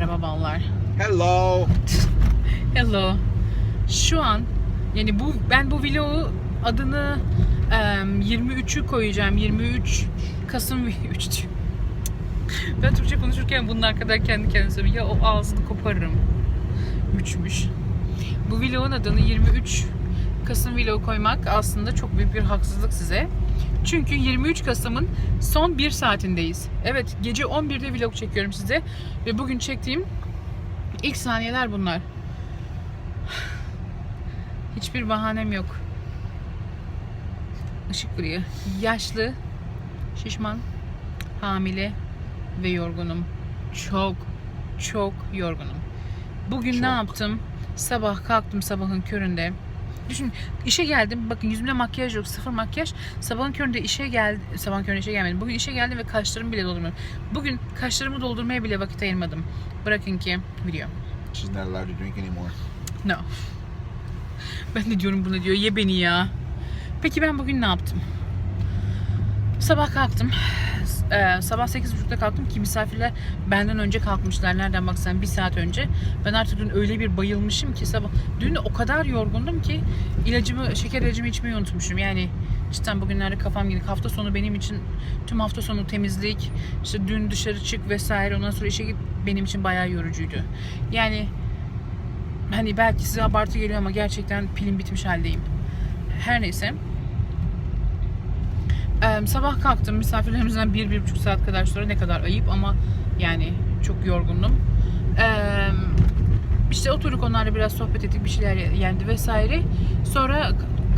Merhaba ballar. Hello. Hello. Şu an yani bu ben bu vlogu adını em, 23'ü koyacağım. 23 Kasım 3 Ben Türkçe konuşurken bunun kadar kendi kendime. Ya o ağzını koparırım. Üçmüş. Bu vlogun adını 23 Kasım vlogu koymak aslında çok büyük bir haksızlık size. Çünkü 23 Kasım'ın son bir saatindeyiz. Evet gece 11'de vlog çekiyorum size. Ve bugün çektiğim ilk saniyeler bunlar. Hiçbir bahanem yok. Işık vuruyor. Yaşlı, şişman, hamile ve yorgunum. Çok, çok yorgunum. Bugün ne Çok. yaptım? Sabah kalktım sabahın köründe. Düşün işe geldim. Bakın yüzümde makyaj yok. Sıfır makyaj. Sabahın köründe işe geldim. Sabahın köründe işe gelmedim. Bugün işe geldim ve kaşlarımı bile doldurmadım. Bugün kaşlarımı doldurmaya bile vakit ayırmadım. Bırakın ki video. She's not allowed to drink anymore. No. Ben de diyorum buna diyor. Ye beni ya. Peki ben bugün ne yaptım? Sabah kalktım. Ee, sabah 8.30'da kalktım ki misafirler benden önce kalkmışlar. Nereden baksan bir saat önce. Ben artık dün öyle bir bayılmışım ki sabah. Dün o kadar yorgundum ki ilacımı, şeker ilacımı içmeyi unutmuşum. Yani cidden bugünlerde kafam gidik. Hafta sonu benim için tüm hafta sonu temizlik, işte dün dışarı çık vesaire ondan sonra işe git benim için bayağı yorucuydu. Yani hani belki size abartı geliyor ama gerçekten pilim bitmiş haldeyim. Her neyse. Ee, sabah kalktım misafirlerimizden bir, bir buçuk saat kadar sonra ne kadar ayıp ama yani çok yorgundum. Ee, işte oturduk onlarla biraz sohbet ettik bir şeyler yendi vesaire. Sonra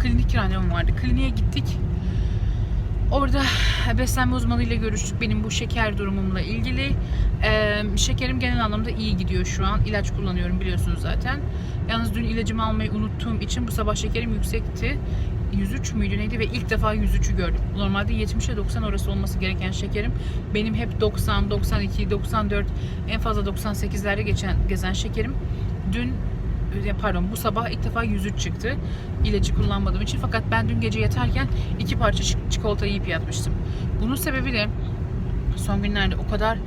klinik randevum vardı. Kliniğe gittik. Orada beslenme uzmanıyla görüştük benim bu şeker durumumla ilgili. Ee, şekerim genel anlamda iyi gidiyor şu an. İlaç kullanıyorum biliyorsunuz zaten. Yalnız dün ilacımı almayı unuttuğum için bu sabah şekerim yüksekti. 103 müydü neydi ve ilk defa 103'ü gördüm. Normalde 70'e 90 orası olması gereken şekerim. Benim hep 90, 92, 94 en fazla 98'lerde geçen gezen şekerim. Dün e, pardon bu sabah ilk defa 103 çıktı. İlacı kullanmadığım için. Fakat ben dün gece yatarken iki parça çik- çikolata yiyip yatmıştım. Bunun sebebi de son günlerde o kadar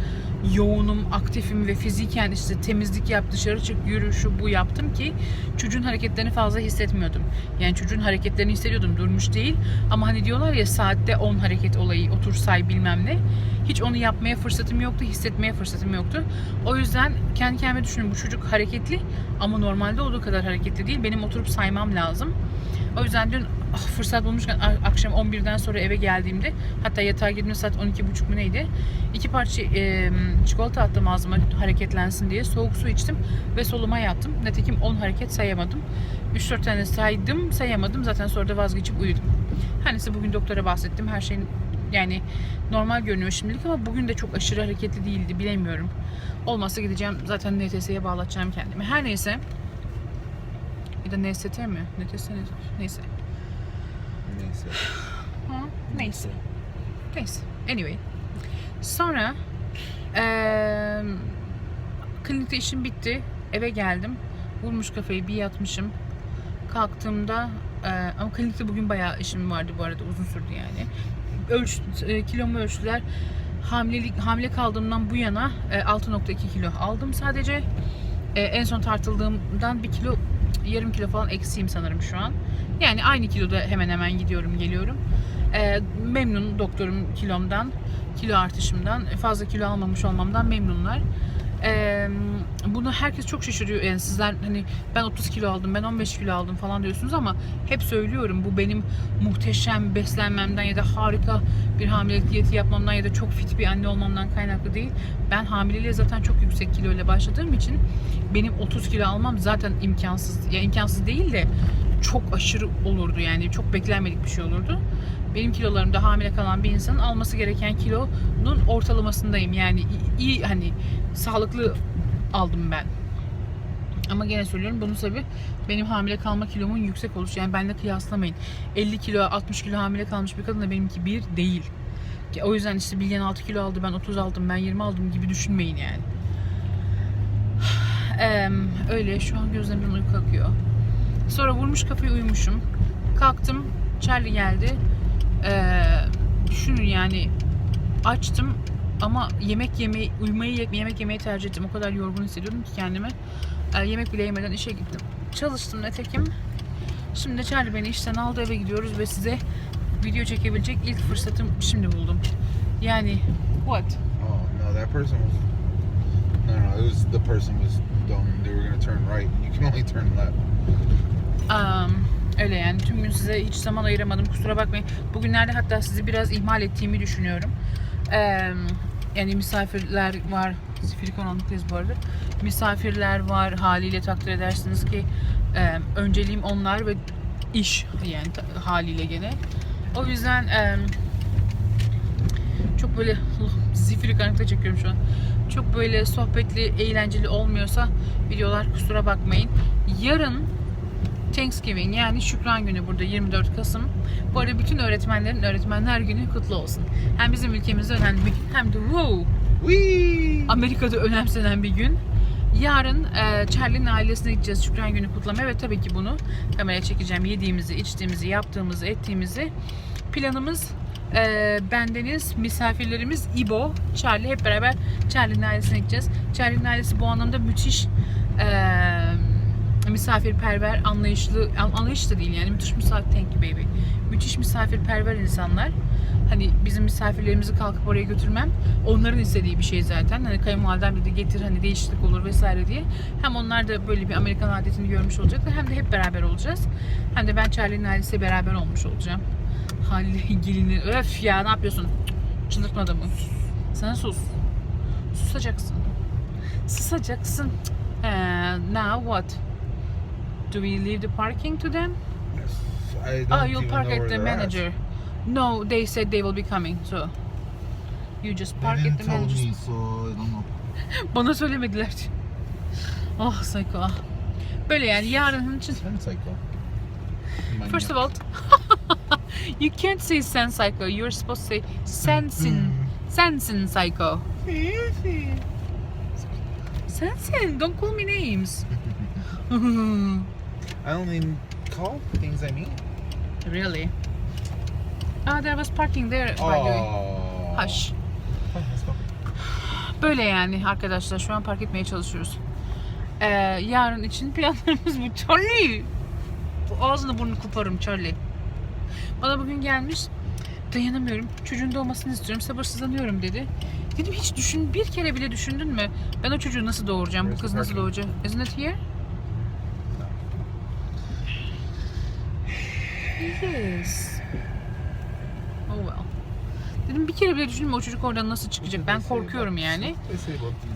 yoğunum, aktifim ve fiziken işte temizlik yap, dışarı çık, yürü, şu bu yaptım ki çocuğun hareketlerini fazla hissetmiyordum. Yani çocuğun hareketlerini hissediyordum, durmuş değil. Ama hani diyorlar ya saatte 10 hareket olayı, otur say bilmem ne. Hiç onu yapmaya fırsatım yoktu, hissetmeye fırsatım yoktu. O yüzden kendi kendime düşündüm bu çocuk hareketli ama normalde olduğu kadar hareketli değil. Benim oturup saymam lazım. O yüzden dün ah, fırsat bulmuşken akşam 11'den sonra eve geldiğimde hatta yatağa girdiğimde saat 12.30 mu neydi? İki parça e, çikolata attım ağzıma hareketlensin diye. Soğuk su içtim ve soluma yattım. Nitekim 10 hareket sayamadım. 3-4 tane saydım sayamadım. Zaten sonra da vazgeçip uyudum. Her neyse bugün doktora bahsettim. Her şeyin yani normal görünüyor şimdilik ama bugün de çok aşırı hareketli değildi. Bilemiyorum. Olmazsa gideceğim zaten NTS'ye bağlatacağım kendimi. Her neyse. Bir de NST mi? Ne? Neyse. Neyse. Ha, neyse. Neyse. Anyway. Sonra eee klinikte işim bitti. Eve geldim. Vurmuş kafayı bir yatmışım. Kalktığımda eee, ama klinikte bugün bayağı işim vardı bu arada uzun sürdü yani. Ölç, e, kilomu ölçtüler. Hamilelik hamile kaldığımdan bu yana e, 6.2 kilo aldım sadece. E, en son tartıldığımdan bir kilo yarım kilo falan eksiğim sanırım şu an. Yani aynı kiloda hemen hemen gidiyorum geliyorum. E, memnun doktorum kilomdan, kilo artışımdan, fazla kilo almamış olmamdan memnunlar. E, bunu herkes çok şaşırıyor. Yani sizler hani ben 30 kilo aldım, ben 15 kilo aldım falan diyorsunuz ama hep söylüyorum bu benim muhteşem beslenmemden ya da harika bir hamilelik diyeti yapmamdan ya da çok fit bir anne olmamdan kaynaklı değil. Ben hamileliğe zaten çok yüksek kilo ile başladığım için benim 30 kilo almam zaten imkansız. Ya imkansız değil de çok aşırı olurdu yani çok beklenmedik bir şey olurdu. Benim kilolarımda hamile kalan bir insanın alması gereken kilonun ortalamasındayım. Yani iyi, hani sağlıklı aldım ben. Ama gene söylüyorum bunun sebebi benim hamile kalma kilomun yüksek oluşu. Yani benimle kıyaslamayın. 50 kilo, 60 kilo hamile kalmış bir kadınla benimki bir değil. O yüzden işte Bilgen 6 kilo aldı, ben 30 aldım, ben 20 aldım gibi düşünmeyin yani. Eee, öyle şu an gözlerimden uyku akıyor. Sonra vurmuş kafayı uyumuşum. Kalktım, Charlie geldi. Eee düşünün yani açtım Ama yemek yemeyi, uyumayı, yemek yemeyi tercih ettim. O kadar yorgun hissediyordum ki kendimi. Ee, yemek bile yemeden işe gittim. Çalıştım netekim. Şimdi Charlie beni işten aldı eve gidiyoruz ve size video çekebilecek ilk fırsatım şimdi buldum. Yani what? Oh no, that person was. No, no, it was the person was dumb. They were gonna turn right, you can only turn left. Um, öyle yani tüm gün size hiç zaman ayıramadım kusura bakmayın. Bugünlerde hatta sizi biraz ihmal ettiğimi düşünüyorum. Ee, yani misafirler var. Zifiri karanlıktayız bu arada. Misafirler var haliyle takdir edersiniz ki e, önceliğim onlar ve iş yani haliyle gene. O yüzden e, çok böyle zifiri karanlıkta çekiyorum şu an. Çok böyle sohbetli, eğlenceli olmuyorsa videolar kusura bakmayın. Yarın Thanksgiving yani Şükran Günü burada 24 Kasım. Bu arada bütün öğretmenlerin Öğretmenler Günü kutlu olsun. Hem bizim ülkemizde önemli bir gün hem de wow, Wee! Amerika'da önemsenen bir gün. Yarın e, Charlie'nin ailesine gideceğiz Şükran Günü kutlamaya ve tabii ki bunu kameraya çekeceğim. Yediğimizi, içtiğimizi, yaptığımızı, ettiğimizi. Planımız e, bendeniz, misafirlerimiz İbo, Charlie hep beraber Charlie'nin ailesine gideceğiz. Charlie'nin ailesi bu anlamda müthiş e, misafirperver, anlayışlı, an- anlayışlı değil yani müthiş misafir, thank you baby. Müthiş misafirperver insanlar. Hani bizim misafirlerimizi kalkıp oraya götürmem onların istediği bir şey zaten. Hani kayınvalidem dedi getir hani değişiklik olur vesaire diye. Hem onlar da böyle bir Amerikan adetini görmüş olacaklar hem de hep beraber olacağız. Hem de ben Charlie'nin ailesiyle beraber olmuş olacağım. Halil'e gelini öf ya ne yapıyorsun? Çıldırtma adamı. Sen sus. Susacaksın. Susacaksın. Eh, now what? Do we leave the parking to them? Yes. I don't Oh, you'll park at the they're at. manager. No, they said they will be coming. So you just park at the manager. me, so I don't know. Bana söylemediler. Ah psycho. ah. Böyle yani yarın için. Sen psycho. First of all, you can't say sen psycho. You're supposed to say sensin. Sensin psycho. Sensin. Don't call me names. I only call things I mean. really? Ah, there was parking there by the way. Oh. Hush. Fine, let's go. Böyle yani arkadaşlar şu an park etmeye çalışıyoruz. Ee, yarın için planlarımız bu. Charlie! Bu ağzını burnunu koparım Charlie. Bana bugün gelmiş. Dayanamıyorum. Çocuğun doğmasını istiyorum. Sabırsızlanıyorum dedi. Dedim hiç düşün bir kere bile düşündün mü? Ben o çocuğu nasıl doğuracağım? Bu kız nasıl doğacak? Isn't it here? Yes. Oh well. Dedim bir kere bile düşündüm mü o çocuk oradan nasıl çıkacak? Ben korkuyorum yani.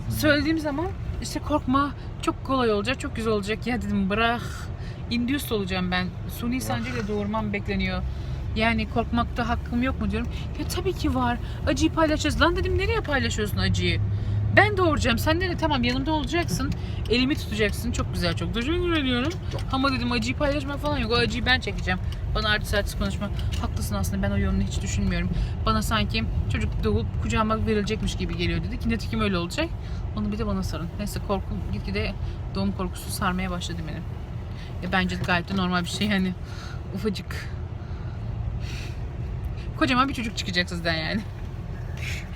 Söylediğim zaman işte korkma çok kolay olacak çok güzel olacak. Ya dedim bırak. İnduced olacağım ben. Suni sancıyla doğurmam bekleniyor. Yani korkmakta hakkım yok mu diyorum. Ya tabii ki var. Acıyı paylaşacağız. Lan dedim nereye paylaşıyorsun acıyı? Ben doğuracağım. Sen de tamam yanımda olacaksın. Elimi tutacaksın. Çok güzel çok teşekkür ediyorum. Ama dedim acıyı paylaşma falan yok. O acıyı ben çekeceğim bana artist artist konuşma haklısın aslında ben o yönünü hiç düşünmüyorum bana sanki çocuk doğup kucağıma verilecekmiş gibi geliyor dedi ki netikim öyle olacak onu bir de bana sarın. Neyse korkum gitgide doğum korkusu sarmaya başladı benim. Ya bence gayet de normal bir şey yani. Ufacık. Kocaman bir çocuk çıkacak sizden yani.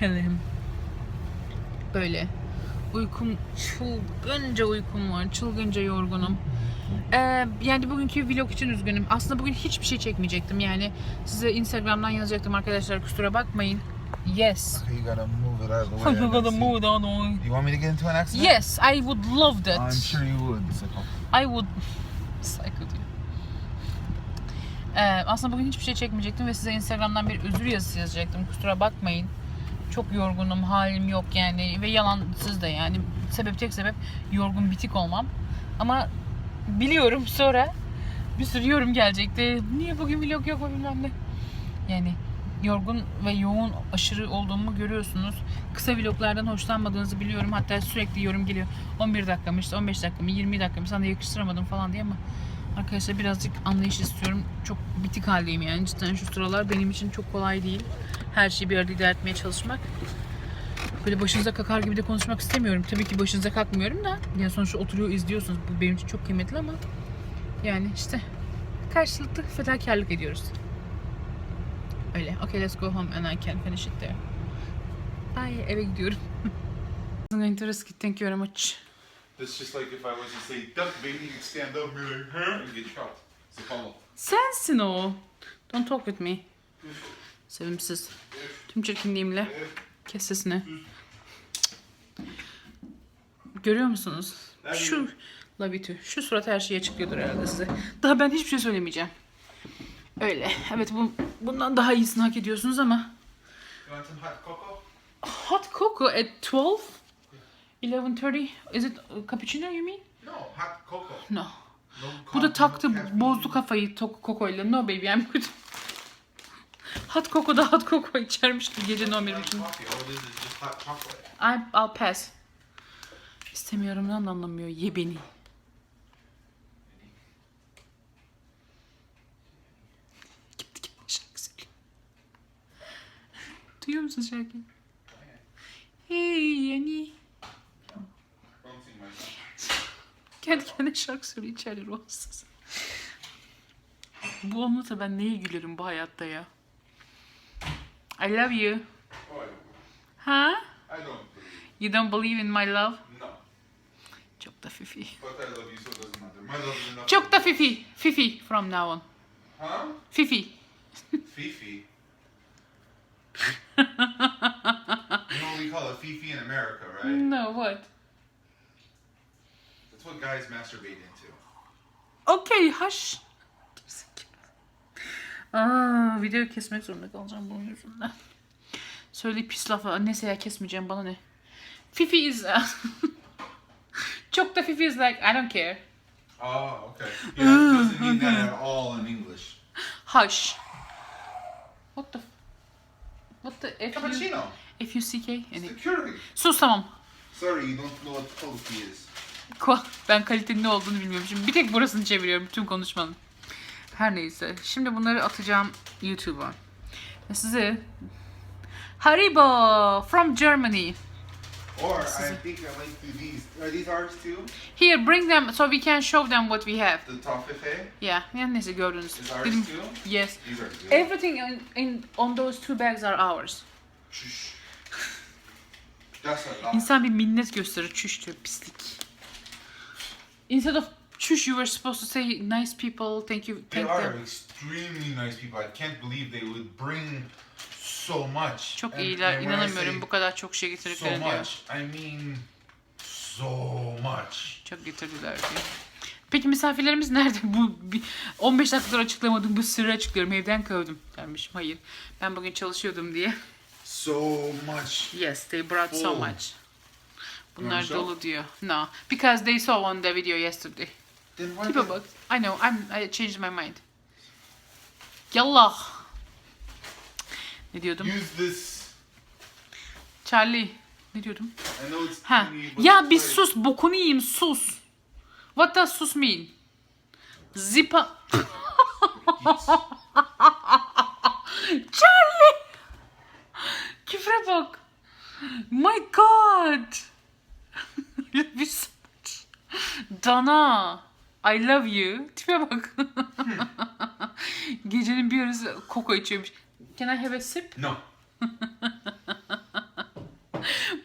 Allah'ım. Böyle. Uykum çılgınca uykum var. Çılgınca yorgunum. Ee, yani bugünkü vlog için üzgünüm. Aslında bugün hiçbir şey çekmeyecektim. Yani size Instagram'dan yazacaktım arkadaşlar. Kusura bakmayın. Yes. Okay, you gotta move it out of the way. You gotta move on. You want me to get into an accident? Yes, I would love that. I'm sure you would. Psycho. I would psycho diyor. Ee, aslında bugün hiçbir şey çekmeyecektim ve size Instagram'dan bir özür yazısı yazacaktım. Kusura bakmayın. Çok yorgunum, halim yok yani ve yalansız da yani. Sebep tek sebep yorgun bitik olmam. Ama biliyorum sonra bir sürü yorum gelecekti. Niye bugün vlog yok mu bilmem ne. Yani yorgun ve yoğun aşırı olduğumu görüyorsunuz. Kısa vloglardan hoşlanmadığınızı biliyorum. Hatta sürekli yorum geliyor. 11 dakika mı işte 15 dakika mı 20 dakika mı sana yakıştıramadım falan diye ama arkadaşlar birazcık anlayış istiyorum. Çok bitik haldeyim yani cidden şu sıralar benim için çok kolay değil. Her şeyi bir arada idare etmeye çalışmak. Böyle başınıza kakar gibi de konuşmak istemiyorum. Tabii ki başınıza kakmıyorum da. Yani sonuçta oturuyor izliyorsunuz. Bu benim için çok kıymetli ama yani işte karşılıklı fedakarlık ediyoruz. Öyle. Okay let's go home and I can finish it there. Bye. Eve gidiyorum. I'm going to risk it. Thank you very much. That's just like if I was to say duck baby, you'd stand up and be like, huh? And get shot. It's a follow. Sensin o. Don't talk with me. Sevimsiz. Tüm çirkinliğimle. Kes sesini. Görüyor musunuz? Şu too. Şu surat her şeyi açıklıyordur herhalde size. Daha ben hiçbir şey söylemeyeceğim. Öyle. Evet bu, bundan daha iyisini hak ediyorsunuz ama. Hot cocoa? Hot cocoa at 12? 11.30? Is it uh, cappuccino you mean? No, hot cocoa. No. No Bu da taktı, bozdu kafayı to- kokoyla. No baby I'm good. Hot cocoa da hot cocoa içermiş gibi gecenin 11 Chocolate. I, I'll pass. İstemiyorum lan anlamıyor. Ye beni. Gitti gitti şarkı söylüyor. Duyuyor musun şarkıyı? Hey yani. Kendi kendine şarkı söylüyor içeride ruhsuz. Bu olmasa ben neye gülerim bu hayatta ya? I love you. Oh, I I don't believe. You don't believe in my love? No. Çok da fifi. But I love you, so it doesn't matter. My love is enough. Çok da fifi. Fifi from now on. Huh? Fifi. Fifi. you know what we call a Fifi in America, right? No what? That's what guys masturbate into. Okay hush. Aa, ah, video kesmek zorunda kalacağım bunun yüzünden. Söyle pis lafı. Neyse ya kesmeyeceğim bana ne. Fifi is... Çok da Fifi is like I don't care. Oh, okay. Yeah, it doesn't mean that at all in English. Hush. What the... What the... F Cappuccino. F U C K? Any... Security. Sus tamam. Sorry, you don't know what quality is. Ben kalitenin ne olduğunu bilmiyorum. Şimdi bir tek burasını çeviriyorum bütün konuşmanın. Her neyse. Şimdi bunları atacağım YouTube'a. Size Haribo from Germany. Or I think I do these. Are these ours too? Here bring them so we can show them what we have. The toffee? Yeah. Yani neyse gördünüz. Is ours Dedim, too? yes. These are good. Everything in, in on those two bags are ours. Shh. That's a lot. İnsan bir minnet gösterir. Çüş diyor pislik. Instead of çüş you were supposed to say nice people, thank you, They are them. extremely nice people. I can't believe they would bring so much. Çok And- iyiler. and İnanamıyorum bu kadar çok şey So getirdiklerini diyor. much. I mean, so much. Çok getirdiler diyor. Peki misafirlerimiz nerede? Bu bir 15 dakikadır açıklamadım. Bu sırrı açıklıyorum. Evden kovdum dermişim. Hayır. Ben bugün çalışıyordum diye. So much. Yes, they brought so much. Bunlar Yourself? dolu diyor. No, because they saw on the video yesterday. Then why Tipe did- bak. I know, I'm, I changed my mind. Yallah. Ne diyordum? use this? Charlie. Ne diyordum? I know it's Ha. tiny, but Ya it's bir like- sus. Bokunu yiyeyim sus. What does sus mean? Zipa... Charlie! Küfre bak. My God. So much. Dana. I love you. Tipe bak. Gecenin bir yarısı koko içiyormuş. Can I have a sip? No.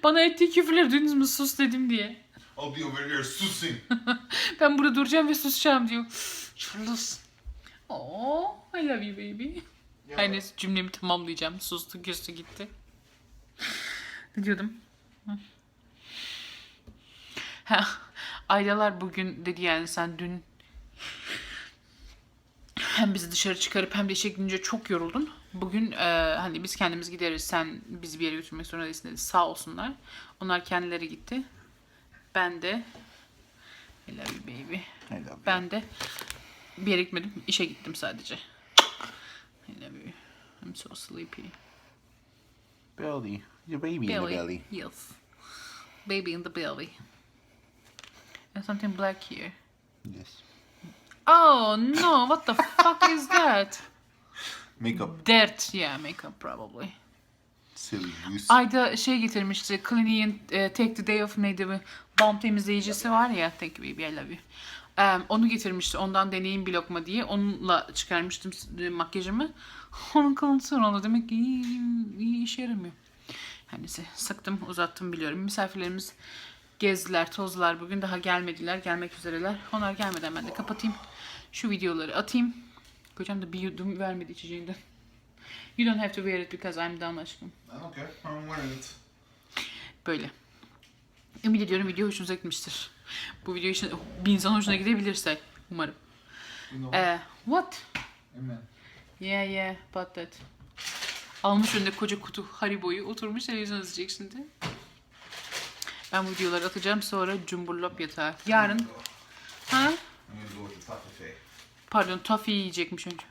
Bana ettiği küfürleri duydunuz mu sus dedim diye. I'll be over here sussing. Ben burada duracağım ve susacağım diyor. Charles. Oh, I love you baby. Her neyse cümlemi tamamlayacağım. Sustu, küstü gitti. Ne diyordum? Ha, Aydalar bugün dedi yani sen dün hem bizi dışarı çıkarıp hem de işe gidince çok yoruldun. Bugün e, hani biz kendimiz gideriz sen bizi bir yere götürmek zorunda değilsin dedi. Sağ olsunlar. Onlar kendileri gitti. Ben de I love you baby. I love Ben de bir yere gitmedim. işe gittim sadece. I love you. I'm so sleepy. Belly. Your baby Belly. Yes. Baby in the belly. And something black here. Yes. Oh no, what the fuck is that? Makeup. Dirt. Yeah, makeup probably. Silly goose. Ayda şey getirmişti. Clinique'in e, Take the Day Off neydi? Balm temizleyicisi var ya. Thank you baby I love you. Em, onu getirmişti. Ondan deneyim bir lokma diye. Onunla çıkarmıştım e, makyajımı. Onun kalıntısı onda. Demek ki iyi, iyi işe yaramıyor. Her neyse sıktım uzattım biliyorum. Misafirlerimiz gezdiler tozdular bugün daha gelmediler gelmek üzereler. Onlar gelmeden ben de kapatayım. Şu videoları atayım. Kocam da bir yudum vermedi içeceğinden. You don't have to wear it because I'm done aşkım. Okay, I'm wearing it. Böyle. Ümit ediyorum video hoşunuza gitmiştir. Bu video için bir insan hoşuna gidebilirse umarım. You know Ee, what? Amen. Yeah yeah about that. Almış önünde koca kutu Haribo'yu oturmuş televizyon izleyecek şimdi. Ben bu videoları atacağım sonra cumburlop yatağa. Yarın ha? Pardon toffee yiyecekmiş önce.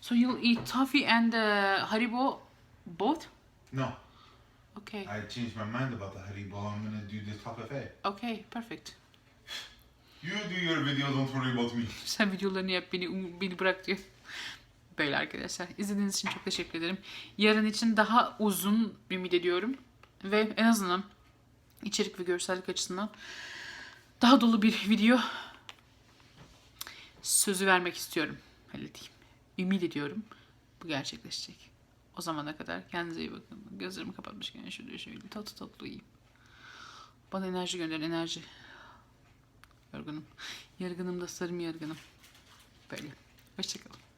So you'll eat toffee and uh, Haribo both? No, Okay. I changed my mind about the Haribo. I'm gonna do the toffee. Okay, perfect. You do your video, don't worry about me. Sen videolarını yap beni um- beni bırak diyor. Böyle arkadaşlar. İzlediğiniz için çok teşekkür ederim. Yarın için daha uzun ümit ediyorum. Ve en azından içerik ve görsellik açısından daha dolu bir video sözü vermek istiyorum. Öyle diyeyim. Ümit ediyorum. Bu gerçekleşecek. O zamana kadar kendinize iyi bakın. Gözlerimi kapatmışken şöyle şöyle tatlı tatlı uyuyayım. Bana enerji gönderin enerji. Yorgunum. Yargınım da sarım yargınım. Böyle. Hoşçakalın.